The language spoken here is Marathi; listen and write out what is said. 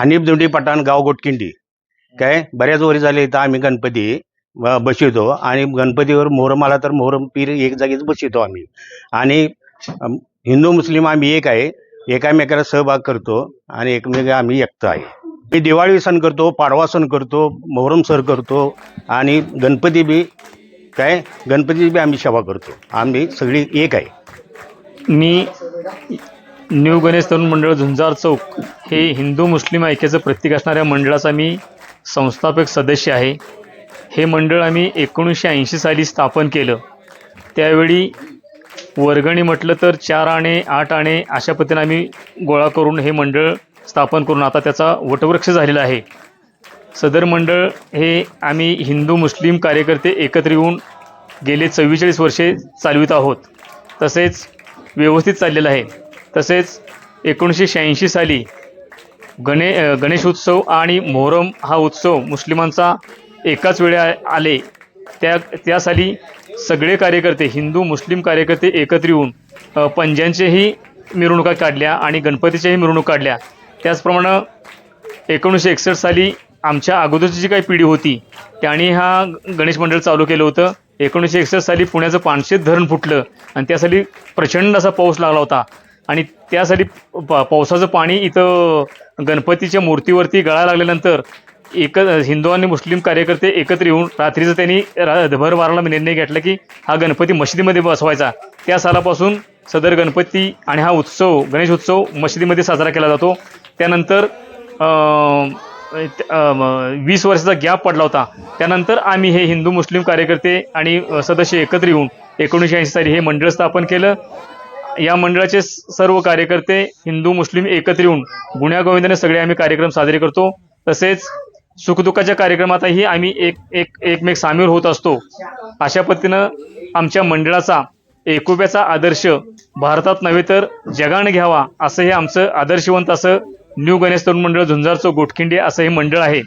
हनीफ दुंडी पठाण गाव गोटकिंडी. काय? बऱ्याच वरी झाले इथं आम्ही गणपती ब- आणि गणपतीवर मोहरम आला तर मोहरम पीर एक जागीच बसवतो आम्ही. आणि हिंदू मुस्लिम आम्ही एक आहे एकामेकाला सहभाग करतो आणि एकमेक आम्ही एकता आहे. मी दिवाळी सण करतो पाडवा सण करतो मोहरम सण करतो आणि गणपती बी काय? गणपती बी आम्ही सेवा करतो. आम्ही सगळी एक आहे. मी न्यू गणेश तरुण मंडळ झुंजार चौक. हे हिंदू मुस्लिम ऐक्याचं प्रतीक असणाऱ्या मंडळाचा मी संस्थापक सदस्य आहे. हे मंडळ आम्ही एकोणीसशे ऐंशी साली स्थापन केलं. त्यावेळी वर्गणी म्हटलं तर चार आणे आठ आणे अशा पद्धतीने आम्ही गोळा करून हे मंडळ स्थापन करून आता त्याचा वटवृक्ष झालेला आहे. सदर मंडळ हे आम्ही हिंदू मुस्लिम कार्यकर्ते एकत्र येऊन गेले चव्वेचाळीस वर्षे चालवित आहोत. तसेच व्यवस्थित चाललेलं आहे. तसेच एकोणीसशे शहाऐंशी साली गणे गणेश उत्सव आणि मोहरम हा उत्सव मुस्लिमांचा एकाच वेळी आले. त्या त्या साली सगळे कार्यकर्ते हिंदू मुस्लिम कार्यकर्ते एकत्र येऊन अ, पंजांच्याही मिरवणुका काढल्या आणि गणपतीच्याही मिरवणूक काढल्या. त्याचप्रमाणे एकोणीसशे एकसष्ट साली आमच्या अगोदरची जी काही पिढी होती त्यांनी हा गणेश मंडळ चालू केलं होतं. एकोणीसशे एकसष्ट साली पुण्याचं पानशेत धरण फुटलं आणि त्यासाठी प्रचंड असा पाऊस लागला होता. आणि त्यासाठी प पावसाचं पाणी इथं गणपतीच्या मूर्तीवरती गळा लागल्यानंतर एक हिंदू आणि मुस्लिम कार्यकर्ते एकत्र येऊन रात्रीचं त्यांनी रा भर वाराला निर्णय घेतला की हा गणपती मशिदीमध्ये बसवायचा. त्या सालापासून सदर गणपती आणि हा उत्सव गणेश उत्सव मशिदीमध्ये साजरा केला जातो. त्यानंतर वीस वर्षाचा गॅप पडला होता. त्यानंतर आम्ही हे हिंदू मुस्लिम कार्यकर्ते आणि सदस्य एकत्र येऊन एकोणीसशे ऐंशी साली हे मंडळ स्थापन केलं. या मंडळाचे स- सर्व कार्यकर्ते हिंदू मुस्लिम एकत्र येऊन गुण्यागोविंदाने सगळे आम्ही कार्यक्रम साजरे करतो. तसेच सुखदुःखाच्या कार्यक्रमातही आम्ही एक एक एकमेक सामील होत असतो. अशा पद्धतीनं आमच्या मंडळाचा एकोप्याचा आदर्श भारतात नव्हे तर जगाने घ्यावा असं हे आमचं आदर्शवंत असं न्यू गणेश तरुण मंडळ झुंजारचं गोटखिंडे असं हे मंडळ आहे.